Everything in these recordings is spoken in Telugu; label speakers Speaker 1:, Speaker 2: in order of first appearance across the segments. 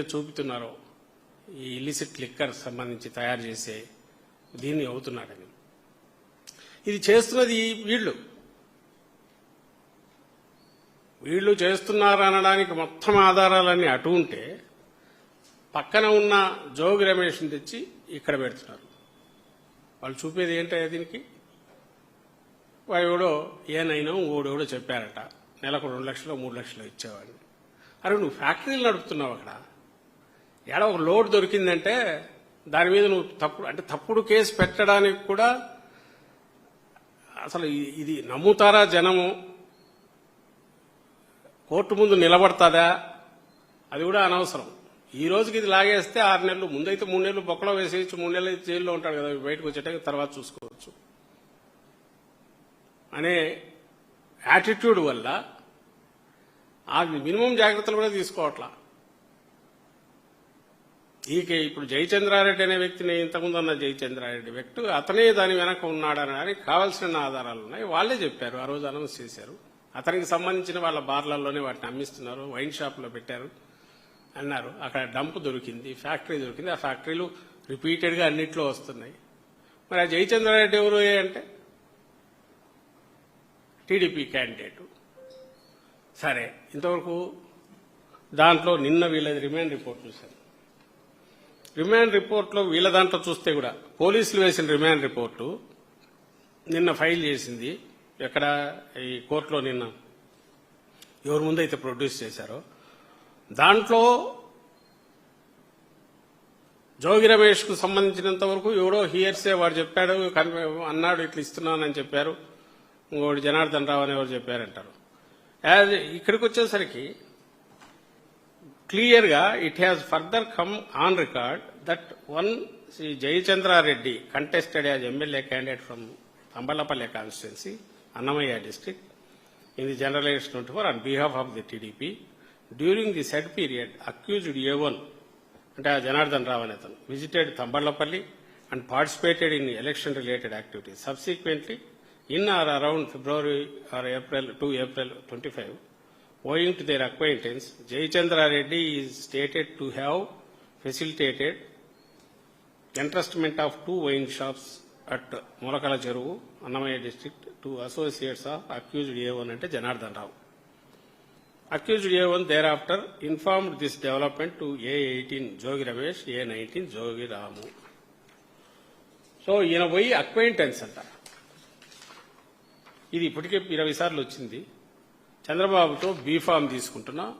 Speaker 1: చూపుతున్నారో ఈ ఇలిసిట్ లిక్కర్ సంబంధించి తయారు చేసే దీన్ని అవుతున్నాడని ఇది చేస్తున్నది వీళ్ళు. వీళ్ళు చేస్తున్నారనడానికి మొత్తం ఆధారాలన్నీ అటు ఉంటే పక్కన ఉన్న జోగి రమేష్ని తెచ్చి ఇక్కడ పెడుతున్నారు. వాళ్ళు చూపేది ఏంటయ్యా దీనికి? వాడెవడో ఏనైనా ఓడెవడో చెప్పారట. నెలకు రెండు లక్షలు మూడు లక్షలు ఇచ్చేవాడిని. అరే నువ్వు ఫ్యాక్టరీలు నడుపుతున్నావు అక్కడ. ఏడ ఒక లోడ్ దొరికిందంటే దాని మీద నువ్వు తప్పుడు అంటే తప్పుడు కేసు పెట్టడానికి కూడా అసలు ఇది నమ్ముతారా జనము? కోర్టు ముందు నిలబడతాదా? అది కూడా అనవసరం. ఈ రోజుకి ఇది లాగేస్తే ఆరు నెలలు ముందైతే మూడు నెలలు బొక్కలో వేసేయచ్చు మూడు నెలలు జైల్లో ఉంటాడు కదా బయటకు వచ్చేట తర్వాత చూసుకోవచ్చు. అనే యాటిట్యూడ్ వల్ల ఆ మినిమం జాగ్రత్తలు కూడా తీసుకోవట్లా. ఇక ఇప్పుడు జయచంద్రారెడ్డి అనే వ్యక్తిని ఇంతకుముందు ఉన్న జయచంద్రారెడ్డి వ్యక్తి అతనే దాని వెనక ఉన్నాడనడానికి కావాల్సిన ఆధారాలు ఉన్నాయి. వాళ్ళే చెప్పారు ఆ రోజు అనౌన్స్ చేశారు. అతనికి సంబంధించిన వాళ్ళ బార్లలోనే వాటిని అమ్మిస్తున్నారు వైన్ షాప్లో పెట్టారు అన్నారు. అక్కడ డంప్ దొరికింది ఫ్యాక్టరీ దొరికింది. ఆ ఫ్యాక్టరీలు రిపీటెడ్గా అన్నిట్లో వస్తున్నాయి. మరి ఆ జయచంద్రారెడ్డి ఎవరు అంటే? TDP candidate. సరే ఇంతవరకు దాంట్లో నిన్న వీళ్ళది రిమాండ్ రిపోర్ట్ చూశాను. రిమాండ్ రిపోర్ట్లో వీళ్ళ దాంట్లో చూస్తే కూడా పోలీసులు వేసిన రిమాండ్ రిపోర్టు నిన్న ఫైల్ చేసింది. ఎక్కడ ఈ కోర్టులో నిన్న ఎవరి ముందైతే ప్రొడ్యూస్ చేశారో. దాంట్లో జోగి రమేష్కు సంబంధించినంత వరకు ఎవడో హియర్సే వాడు చెప్పాడు అన్నాడు ఇట్లా ఇస్తున్నానని చెప్పారు. ఇంకోటి జనార్దన్ రావు అని ఎవరు చెప్పారంటారు. యాజ్ ఇక్కడికి వచ్చేసరికి క్లియర్గా it has further come on record that one Shri Jayachandra Reddy contested as MLA candidate from Thamballapalle constituency Annamayya district in the general election 24 on behalf of the TDP. During the said period, accused A1, అంటే ఆ జనార్దన్ రావు అనే అతను visited Thamballapalli and participated in election related activities subsequently in or around February or April to April twenty five owing to their acquaintance, Jayachandra is stated to have facilitated entrustment of two wine shops at Mulakala Cheruvu, Annamaya district to associates of accused A1 అంటే Janardhan Rao Accused A1 thereafter informed this development to A18 Jogi Ramesh, A19 Jogi Ramu. So ఈయన పోయి అక్వైంటెన్స్ అంట ఇది ఇప్పటికే ఇరవై సార్లు వచ్చింది చంద్రబాబుతో బీఫామ్ తీసుకుంటున్నా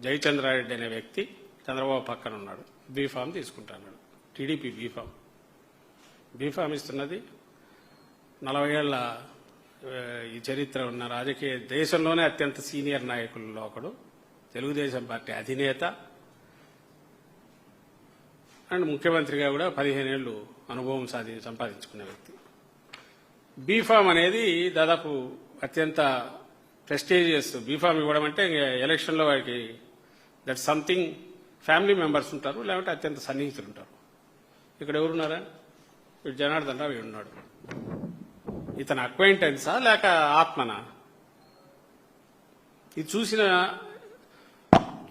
Speaker 1: జయచంద్రారెడ్డి అనే వ్యక్తి చంద్రబాబు పక్కన ఉన్నాడు. బీఫామ్ తీసుకుంటున్నాడు టీడీపీ బీఫామ్. బీఫామ్ ఇస్తున్నది నలభై ఏళ్ళ ఈ చరిత్ర ఉన్న రాజకీయ దేశంలోనే అత్యంత సీనియర్ నాయకుల్లో ఒకడు. తెలుగుదేశం పార్టీ అధినేత. అండ్ ముఖ్యమంత్రిగా కూడా పదిహేను ఏళ్ళు అనుభవం సాధి సంపాదించుకునే వ్యక్తి. బీఫామ్ అనేది దాదాపు అత్యంత ప్రెస్టీజియస్ బీఫామ్ ఇవ్వడం అంటే ఎలక్షన్లో వారికి దట్ సంథింగ్ ఫ్యామిలీ మెంబర్స్ ఉంటారు లేకుంటే అత్యంత సన్నిహితులు ఉంటారు. ఇక్కడ ఎవరున్నారా? వీడు జనార్దన్ రావు ఈడు ఉన్నాడు. ఇతను అక్వైంటెన్సా లేక ఆత్మనా? ఇది చూసిన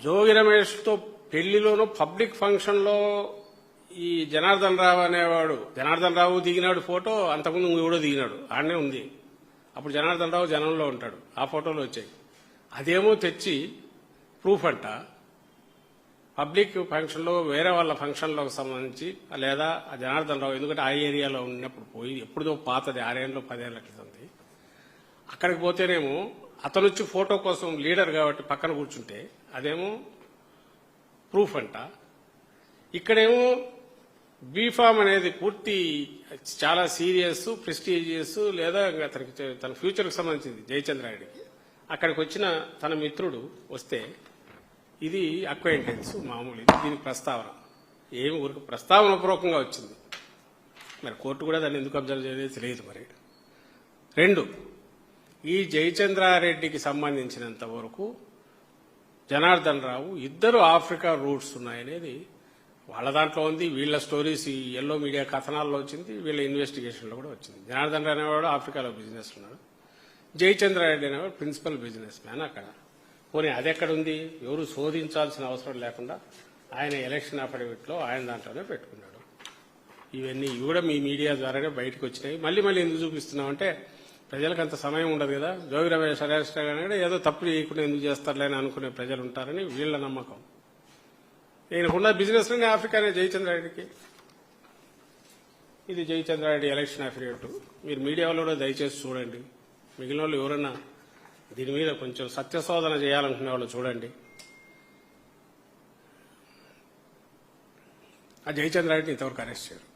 Speaker 1: జోగి రమేష్తో పెళ్ళిలోనూ పబ్లిక్ ఫంక్షన్లో ఈ జనార్దన్ రావు అనేవాడు జనార్దన్ రావు దిగినాడు ఫోటో అంతకుముందు కూడా దిగినాడు ఆడనే ఉంది. అప్పుడు జనార్దన్ రావు జనంలో ఉంటాడు. ఆ ఫోటోలు వచ్చాయి. అదేమో తెచ్చి ప్రూఫ్ అంట. పబ్లిక్ ఫంక్షన్లో వేరే వాళ్ళ ఫంక్షన్లకు సంబంధించి లేదా ఆ జనార్దన్ రావు ఎందుకంటే ఆ ఏరియాలో ఉన్నప్పుడు పోయి ఎప్పుడుదో పాతది ఆరేళ్ళు పదేళ్ళ క్రితంది. అక్కడికి పోతేనేమో అతను వచ్చి ఫోటో కోసం లీడర్ కాబట్టి పక్కన కూర్చుంటే అదేమో ప్రూఫ్ అంట. ఇక్కడేమో బీఫామ్ అనేది పూర్తి చాలా సీరియస్ ప్రెస్టీజియస్ లేదా ఇంకా అతనికి తన ఫ్యూచర్కి సంబంధించింది జయచంద్రాయుడికి అక్కడికి వచ్చిన తన మిత్రుడు వస్తే ఇది అక్వైంటెన్స్ మామూలు ఇది ప్రస్తావన. ఏమి ఊరికి ప్రస్తావన పూర్వకంగా వచ్చింది. మరి కోర్టు కూడా దాన్ని ఎందుకు అబ్జర్వ్ చేయలేదు తెలియదు మరి. రెండు ఈ జయచంద్రారెడ్డికి సంబంధించినంత వరకు జనార్దన్ రావు ఇద్దరు ఆఫ్రికా రూట్స్ ఉన్నాయనేది వాళ్ళ దాంట్లో ఉంది వీళ్ళ స్టోరీస్ ఈ ఎల్లో మీడియా కథనాల్లో వచ్చింది వీళ్ళ ఇన్వెస్టిగేషన్లో కూడా వచ్చింది. జనార్దన్ రెడ్డి అనేవాడు ఆఫ్రికాలో బిజినెస్ ఉన్నాడు. జయచంద్రారెడ్డి అనేవాడు ప్రిన్సిపల్ బిజినెస్ మ్యాన్ అక్కడ. పోనీ అది ఎక్కడుంది ఎవరు శోధించాల్సిన అవసరం లేకుండా ఆయన ఎలక్షన్ అఫిడవిట్లో ఆయన దాంట్లోనే పెట్టుకున్నాడు. ఇవన్నీ ఇవి కూడా మీ మీడియా ద్వారానే బయటకు వచ్చినాయి. మళ్ళీ మళ్ళీ ఎందుకు చూపిస్తున్నాం అంటే ప్రజలకు అంత సమయం ఉండదు కదా. జోగి రమేష్ అరెస్ట్ కానీ ఏదో తప్పు చేయకుండా ఎందుకు చేస్తారులే అనుకునే ప్రజలు ఉంటారని వీళ్ళ నమ్మకం. ఈయనకున్న బిజినెస్లోనే ఆఫ్రికానే జయచంద్రారెడ్డికి. ఇది జయచంద్రారెడ్డి ఎలక్షన్ అఫిడవిట్ మీరు మీడియా వాళ్ళు కూడా దయచేసి చూడండి. మిగిలిన వాళ్ళు ఎవరన్నా దీని మీద కొంచెం సత్యశోధన చేయాలనుకునే వాళ్ళు చూడండి. ఆ జయచంద్రారెడ్డిని ఇంతవరకు అరెస్ట్ చేయరు.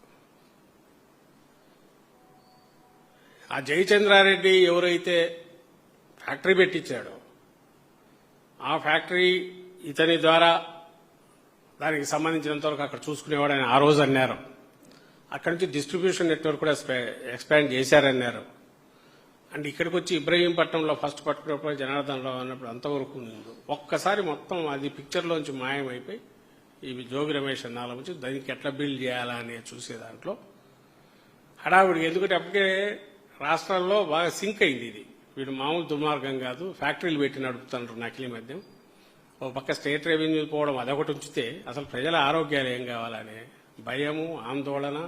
Speaker 1: ఆ జయచంద్రారెడ్డి ఎవరైతే ఫ్యాక్టరీ పెట్టించాడో ఆ ఫ్యాక్టరీ ఇతని ద్వారా దానికి సంబంధించినంతవరకు అక్కడ అక్కడ చూసుకునేవాడని ఆ రోజు అన్నారు. అక్కడి నుంచి డిస్ట్రిబ్యూషన్ నెట్వర్క్ కూడా ఎక్స్పాండ్ చేశారన్నారు. అండ్ ఇక్కడికి వచ్చి ఇబ్రహీంపట్నంలో ఫస్ట్ పట్టుకున్నప్పుడు జనార్దనరావు అన్నప్పుడు అంతవరకు ఉంది ఒక్కసారి మొత్తం అది పిక్చర్లోంచి మాయమైపోయి ఇవి జోగి రమేష్ అన్నాల నుంచి దానికి ఎట్లా బిల్డ్ చేయాలా అని చూసే దాంట్లో హడావిడి. ఎందుకంటే అప్పటికే రాష్ట్రాల్లో బాగా సింక్ అయింది ఇది. వీడు మామూలు దుర్మార్గం కాదు. ఫ్యాక్టరీలు పెట్టి నడుపుతున్నారు నకిలీ మద్యం. ఓ పక్క స్టేట్ రెవెన్యూ పోవడం అదొకటి ఉంచితే అసలు ప్రజల ఆరోగ్యాలు ఏం కావాలనే? భయము ఆందోళన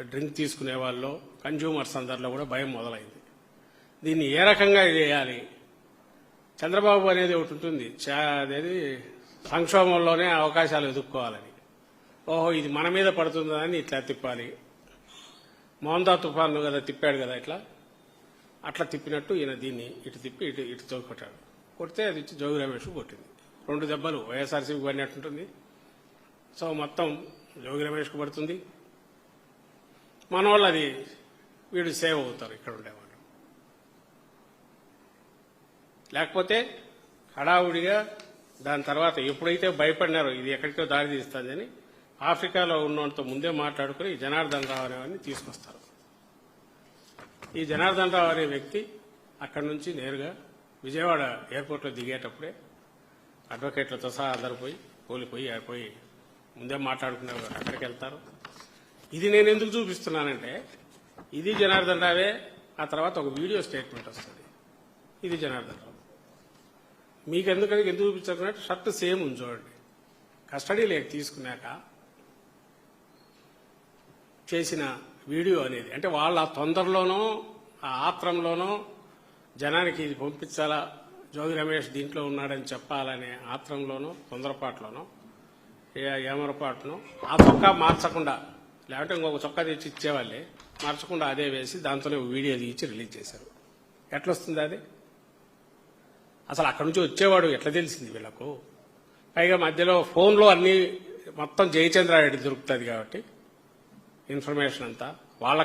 Speaker 1: డ్రింక్ తీసుకునే వాళ్ళు కన్జ్యూమర్స్ అందరిలో కూడా భయం మొదలైంది. దీన్ని ఏ రకంగా చేయాలి? చంద్రబాబు అనేది ఒకటి ఉంటుంది. అదేది? సంక్షోభంలోనే అవకాశాలు ఎదుర్కోవాలని. ఓహో ఇది మన మీద పడుతుందని ఇట్లా తిప్పాలి. మోహన్దా తుఫాను కదా తిప్పాడు కదా ఇట్లా? అట్లా తిప్పినట్టు ఈయన దీన్ని ఇటు తిప్పి ఇటు ఇటు తోకొట్టాడు కొడితే అది ఇచ్చి జోగి రమేష్ కొట్టింది. రెండు దెబ్బలు వైఎస్ఆర్సీపీ పడినట్టుంటుంది సో మొత్తం జోగి రమేష్కు పడుతుంది. మన వాళ్ళు అది వీడు సేవ్ అవుతారు ఇక్కడ ఉండేవాళ్ళు. లేకపోతే హడావుడిగా దాని తర్వాత ఎప్పుడైతే భయపడినారో ఇది ఎక్కడికో దారి తీస్తుందని ఆఫ్రికాలో ఉన్నంత ముందే మాట్లాడుకుని జనార్దన్ రావు అనేవాడిని తీసుకొస్తారు. ఈ జనార్దన్ రావు అనే వ్యక్తి అక్కడి నుంచి నేరుగా విజయవాడ ఎయిర్పోర్ట్లో దిగేటప్పుడే అడ్వకేట్లతో సహా అందరు పోయి పోలిపోయి పోయి ముందే మాట్లాడుకునేవారు అక్కడికి వెళ్తారు. ఇది నేను ఎందుకు చూపిస్తున్నానంటే ఇది జనార్దన్ రావే ఆ తర్వాత ఒక వీడియో స్టేట్మెంట్ వస్తుంది. ఇది జనార్దన్ రావు. మీకు ఎందుకని ఎందుకు చూపించకున్నట్టు షర్ట్ సేమ్ ఉంది చూడండి. కస్టడీ లేక తీసుకున్నాక చేసిన వీడియో అనేది. అంటే వాళ్ళ తొందరలోనో ఆ ఆత్రంలోనో జనానికి ఇది పంపించాలా? జోగి రమేష్ దీంట్లో ఉన్నాడని చెప్పాలనే ఆత్రంలోనో తొందరపాటులోనూ ఏమరపాటునో ఆ చొక్కా మార్చకుండా లేకపోతే ఇంకొక చొక్కా తెచ్చి ఇచ్చేవాళ్ళే మార్చకుండా అదే వేసి దాంతోనే వీడియో తీయించి రిలీజ్ చేశారు. ఎట్లొస్తుంది అది? అసలు అక్కడి నుంచి వచ్చేవాడు ఎట్లా తెలిసింది వీళ్ళకు? పైగా మధ్యలో ఫోన్లో అన్ని మొత్తం జయచంద్రారెడ్డి దొరుకుతుంది కాబట్టి ఇన్ఫర్మేషన్ అంతా. వాళ్ళ